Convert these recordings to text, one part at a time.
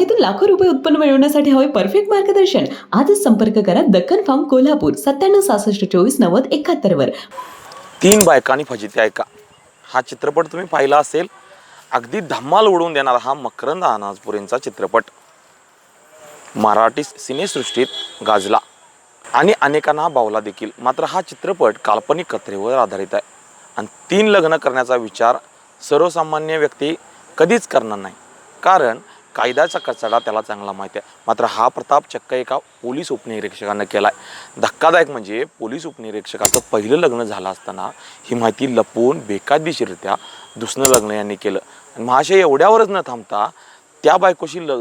बागेतून लाखो रुपये उत्पन्न मिळवण्यासाठी हवे परफेक्ट मार्गदर्शन. आजच संपर्क करा दक्कन फार्म कोल्हापूर सत्त्याण्णव सहासष्ट चोवीस नव्वद एकाहत्तर वर. तीन बायकांनी फजिती ऐका. हा चित्रपट तुम्ही पाहिला असेल अगदी धम्माल उडवून देणारा हा मकरंद अनाजपुरेंचा चित्रपट. मराठी सिनेसृष्टीत गाजला. आणि अनेकांना बावला देखील. मात्र हा चित्रपट काल्पनिक कथेवर आधारित आहे. आणि तीन लग्न करण्याचा विचार सर्वसामान्य व्यक्ती कधीच करणार नाही. कारण कायद्याचा कचडा त्याला चांगला माहिती आहे. मात्र हा प्रताप चक्क एका पोलीस उपनिरीक्षकानं केला आहे धक्कादायक म्हणजे पोलीस उपनिरीक्षकाचं पहिलं लग्न झालं असताना ही माहिती लपवून बेकायदेशीरित्या दुसरं लग्न यांनी केलं. आणि महाशय एवढ्यावरच न थांबता त्या बायकोशी ल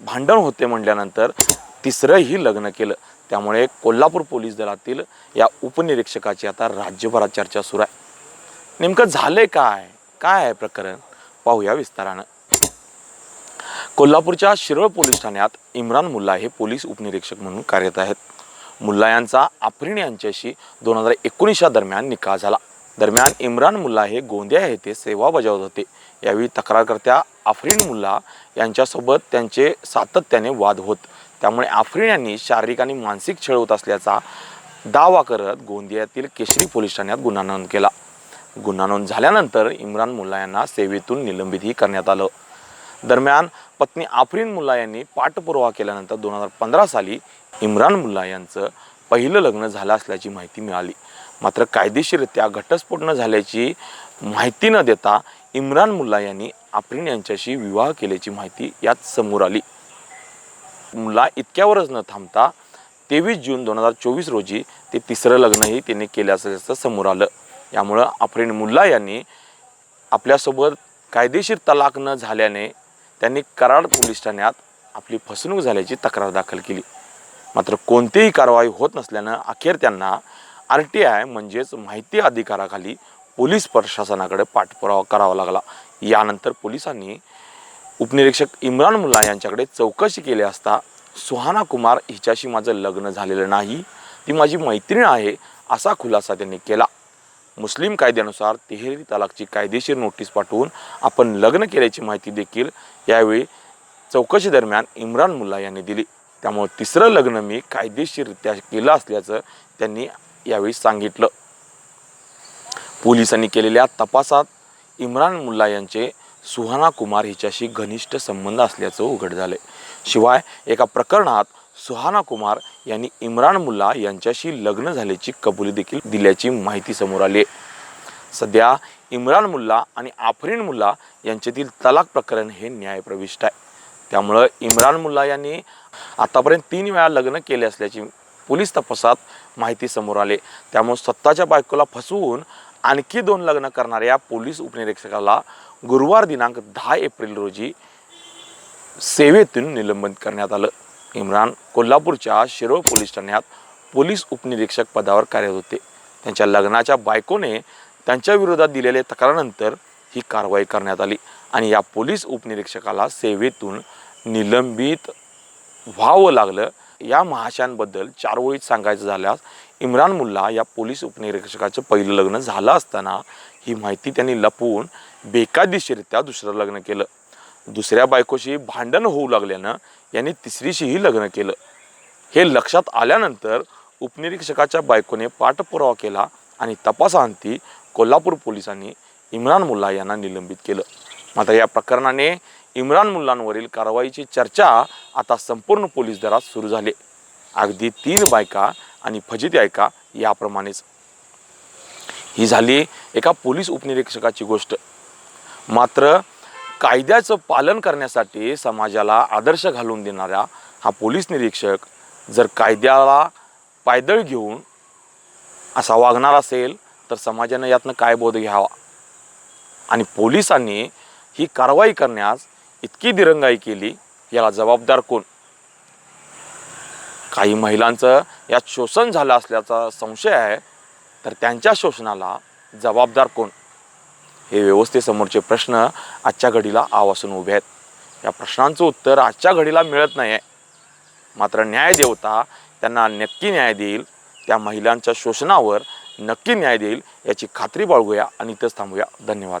भांडण होते म्हटल्यानंतर तिसरंही लग्न केलं. त्यामुळे कोल्हापूर पोलीस दलातील या उपनिरीक्षकाची आता राज्यभरात चर्चा सुरू आहे. नेमकं झालंय काय? काय आहे प्रकरण? पाहूया विस्तारानं. कोल्हापूरच्या शिरोळ पोलीस ठाण्यात इम्रान मुल्ला हे पोलीस उपनिरीक्षक म्हणून कार्यरत आहेत. मुल्ला यांचा आफरीन यांच्याशी दोन हजार एकोणीसच्या दरम्यान निकाह झाला. दरम्यान इम्रान मुल्ला हे गोंदिया येथे सेवा बजावत होते. यावेळी तक्रारकर्त्या आफरीन मुल्ला यांच्यासोबत त्यांचे सातत्याने वाद होत. त्यामुळे आफ्रिन यांनी शारीरिक आणि मानसिक छळ होत असल्याचा दावा करत गोंदियातील केशरी पोलीस ठाण्यात गुन्हा नोंद केला. गुन्हा नोंद झाल्यानंतर इम्रान मुल्ला यांना सेवेतून निलंबितही करण्यात आलं. दरम्यान पत्नी आफरीन मुल्ला यांनी पाठपुरावा केल्यानंतर दोन हजार पंधरा साली इम्रान मुल्ला यांचं पहिलं लग्न झालं असल्याची माहिती मिळाली. मात्र कायदेशीररित्या घटस्फोट न झाल्याची माहिती न देता इम्रान मुल्ला यांनी आफरीन यांच्याशी विवाह केल्याची माहिती यात समोर आली. मुला इतक्यावरच न थांबता तेवीस जून दोन हजार चोवीस रोजी ते तिसरं लग्नही त्यांनी केलं असल्याचं समोर आलं. यामुळं आफरीन मुल्ला यांनी आपल्यासोबत कायदेशीर तलाक न झाल्याने त्यांनी कराड पोलीस ठाण्यात आपली फसवणूक झाल्याची तक्रार दाखल केली. मात्र कोणतीही कारवाई होत नसल्यानं अखेर त्यांना आर टी आय म्हणजेच माहिती अधिकाराखाली पोलीस प्रशासनाकडे पाठपुरावा करावा लागला. यानंतर पोलिसांनी उपनिरीक्षक इम्रान मुल्ला यांच्याकडे चौकशी केली असता सुहाना कुमार हिच्याशी माझं लग्न झालेलं नाही ती माझी मैत्रीण आहे असा खुलासा त्यांनी केला. मुस्लिम कायद्यानुसार तिहेरी तलाकची कायदेशीर नोटीस पाठवून आपण लग्न केल्याची माहिती देखील यावेळी चौकशी दरम्यान इम्रान मुल्ला यांनी दिली. त्यामुळे तिसरं लग्न मी कायदेशीररित्या केलं असल्याचं त्यांनी यावेळी सांगितलं. पोलिसांनी केलेल्या तपासात इम्रान मुल्ला यांचे सुहाना कुमार हिच्याशी घनिष्ठ संबंध असल्याचं उघड झाले शिवाय एका प्रकरणात सुहाना कुमार यांनी इम्रान मुल्ला यांच्याशी लग्न झाल्याची कबुली देखील दिल्याची माहिती समोर आली आहे. सध्या इम्रान मुल्ला आणि आफरीन मुल्ला यांच्यातील तलाक प्रकरण हे न्यायप्रविष्ट आहे. त्यामुळं इम्रान मुल्ला यांनी आतापर्यंत तीन वेळा लग्न केले असल्याची पोलीस तपासात माहिती समोर आले त्यामुळे स्वतःच्या बायकोला फसवून आणखी दोन लग्न करणाऱ्या पोलीस उपनिरीक्षकाला गुरुवार दिनांक दहा एप्रिल रोजी सेवेतून निलंबन करण्यात आलं. इम्रान कोल्हापूरच्या शिरोळ पोलीस ठाण्यात पोलीस उपनिरीक्षक पदावर कार्यरत होते. त्यांच्या लग्नाच्या बायकोने त्यांच्या विरोधात दिलेल्या तक्रारानंतर ही कारवाई करण्यात आली आणि या पोलीस उपनिरीक्षकाला सेवेतून निलंबित व्हावं लागलं. या महाशांबद्दल चार ओळीत सांगायचं झाल्यास इम्रान मुल्ला या पोलीस उपनिरीक्षकाचं पहिलं लग्न झालं असताना ही माहिती त्यांनी लपवून बेकायदेशीरित्या दुसरं लग्न केलं. दुसऱ्या बायकोशी भांडण होऊ लागल्यानं यांनी तिसरीशीही लग्न केलं. हे लक्षात आल्यानंतर उपनिरीक्षकाच्या बायकोने पाठपुरावा केला आणि तपासांती कोल्हापूर पोलिसांनी इम्रान मुल्ला यांना निलंबित केलं. मात्र या प्रकरणाने इम्रान मुल्लांवरील कारवाईची चर्चा आता संपूर्ण पोलीस दरात सुरू झाली. अगदी तीन बायका आणि फजिती ऐका याप्रमाणेच. ही झाली एका पोलीस उपनिरीक्षकाची गोष्ट. मात्र कायद्याचं पालन करण्यासाठी समाजाला आदर्श घालून देणारा हा पोलीस निरीक्षक जर कायद्याला पायदळ घेऊन असा वागणार असेल तर समाजानं यातनं काय बोध घ्यावा? आणि पोलिसांनी ही कारवाई करण्यास इतकी दिरंगाई केली याला जबाबदार कोण? काही महिलांचं यात शोषण झालं असल्याचा संशय आहे तर त्यांच्या शोषणाला जबाबदार कोण? हे व्यवस्थेसमोरचे प्रश्न आजच्या घडीला आवासून उभे आहेत. या प्रश्नांचं उत्तर आजच्या घडीला मिळत नाही आहे मात्र न्यायदेवता त्यांना नक्की न्याय देईल. त्या महिलांच्या शोषणावर नक्की न्याय देईल याची खात्री बाळगूया आणि इथंच थांबूया. धन्यवाद.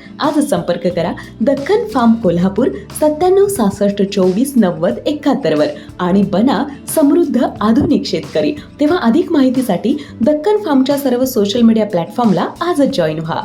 आजच संपर्क करा दख्खन फार्म कोल्हापूर सत्त्याण्णव सहासष्ट चोवीस नव्वद एकाहत्तरवर आणि बना समृद्ध आधुनिक शेतकरी. तेव्हा अधिक माहितीसाठी दक्कन फार्मच्या सर्व सोशल मीडिया प्लॅटफॉर्मला आजच जॉईन व्हा.